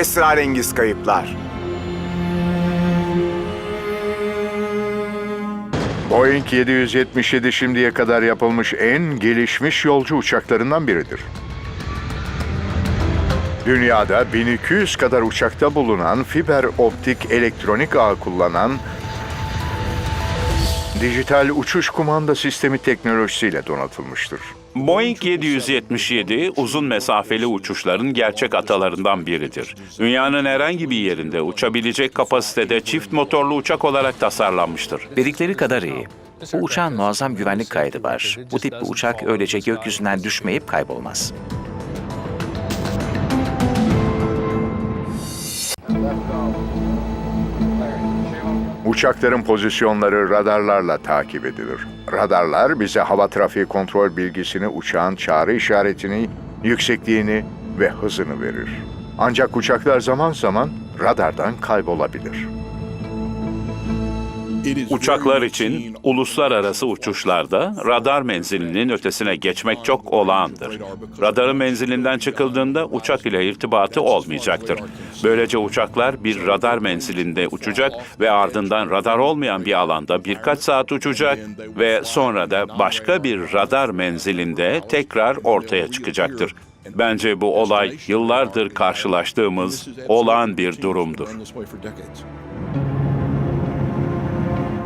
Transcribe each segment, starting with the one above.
esrarengiz kayıplar. Boeing 777 şimdiye kadar yapılmış en gelişmiş yolcu uçaklarından biridir. Dünyada 1200 kadar uçakta bulunan fiber optik elektronik ağ kullanan dijital uçuş kumanda sistemi teknolojisiyle donatılmıştır. Boeing 777 uzun mesafeli uçuşların gerçek atalarından biridir. Dünyanın herhangi bir yerinde uçabilecek kapasitede çift motorlu uçak olarak tasarlanmıştır. Dedikleri kadar iyi. Bu uçağın muazzam güvenlik kaydı var. Bu tip bir uçak öylece gökyüzünden düşmeyip kaybolmaz. Uçakların pozisyonları radarlarla takip edilir. Radarlar bize hava trafiği kontrol bilgisini, uçağın çağrı işaretini, yüksekliğini ve hızını verir. Ancak uçaklar zaman zaman radardan kaybolabilir. Uçaklar için uluslararası uçuşlarda radar menzilinin ötesine geçmek çok olağandır. Radarın menzilinden çıkıldığında uçak ile irtibatı olmayacaktır. Böylece uçaklar bir radar menzilinde uçacak ve ardından radar olmayan bir alanda birkaç saat uçacak ve sonra da başka bir radar menzilinde tekrar ortaya çıkacaktır. Bence bu olay yıllardır karşılaştığımız olağan bir durumdur.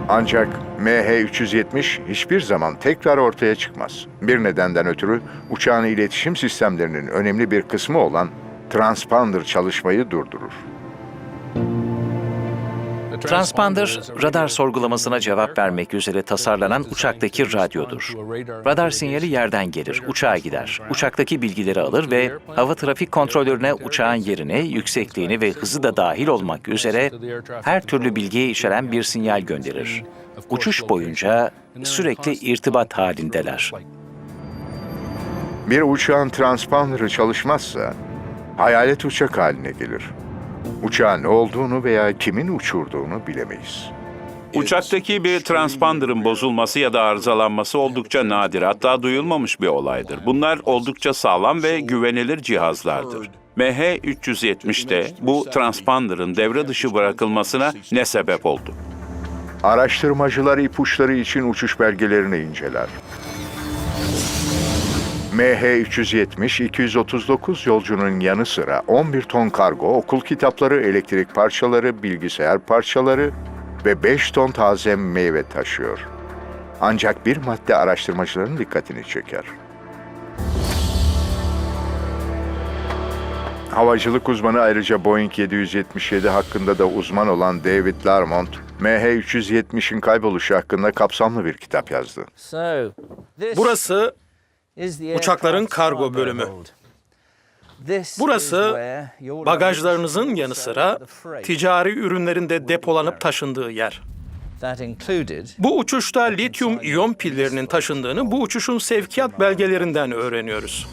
Ancak MH370 hiçbir zaman tekrar ortaya çıkmaz. Bir nedenden ötürü uçağın iletişim sistemlerinin önemli bir kısmı olan transponder çalışmayı durdurur. Transponder, radar sorgulamasına cevap vermek üzere tasarlanan uçaktaki radyodur. Radar sinyali yerden gelir, uçağa gider. Uçaktaki bilgileri alır ve hava trafik kontrolörüne uçağın yerini, yüksekliğini ve hızı da dahil olmak üzere her türlü bilgiyi içeren bir sinyal gönderir. Uçuş boyunca sürekli irtibat halindeler. Bir uçağın transponderı çalışmazsa hayalet uçak haline gelir. Uçağın ne olduğunu veya kimin uçurduğunu bilemeyiz. Uçaktaki bir transponder'ın bozulması ya da arızalanması oldukça nadir, hatta duyulmamış bir olaydır. Bunlar oldukça sağlam ve güvenilir cihazlardır. MH370'de bu transponder'ın devre dışı bırakılmasına ne sebep oldu? Araştırmacılar ipuçları için uçuş belgelerini inceler. MH370-239 yolcunun yanı sıra 11 ton kargo, okul kitapları, elektrik parçaları, bilgisayar parçaları ve 5 ton taze meyve taşıyor. Ancak bir madde araştırmacıların dikkatini çeker. Havacılık uzmanı ayrıca Boeing 777 hakkında da uzman olan David Larmont, MH370'in kayboluşu hakkında kapsamlı bir kitap yazdı. Burası uçakların kargo bölümü. Burası bagajlarınızın yanı sıra ticari ürünlerin de depolanıp taşındığı yer. Bu uçuşta lityum iyon pillerinin taşındığını bu uçuşun sevkiyat belgelerinden öğreniyoruz.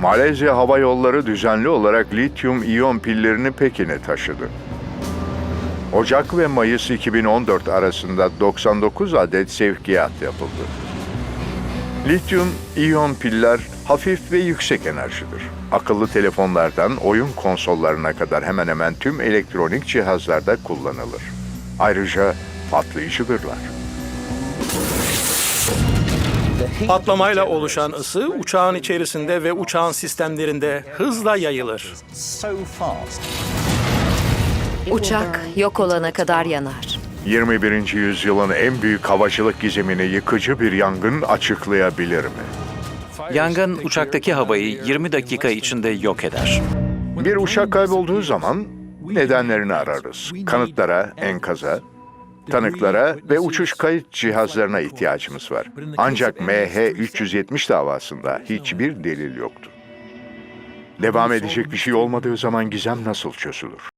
Malezya Hava Yolları düzenli olarak lityum iyon pillerini Pekin'e taşıdı. Ocak ve Mayıs 2014 arasında 99 adet sevkiyat yapıldı. Lityum iyon piller hafif ve yüksek enerjidir. Akıllı telefonlardan oyun konsollarına kadar hemen hemen tüm elektronik cihazlarda kullanılır. Ayrıca patlayıcıdırlar. Patlamayla oluşan ısı uçağın içerisinde ve uçağın sistemlerinde hızla yayılır. Uçak yok olana kadar yanar. 21. yüzyılın en büyük havacılık gizemini yıkıcı bir yangın açıklayabilir mi? Yangın uçaktaki havayı 20 dakika içinde yok eder. Bir uçak kaybolduğu zaman nedenlerini ararız. Kanıtlara, enkaza, tanıklara ve uçuş kayıt cihazlarına ihtiyacımız var. Ancak MH370 davasında hiçbir delil yoktu. Devam edecek bir şey olmadığı zaman gizem nasıl çözülür?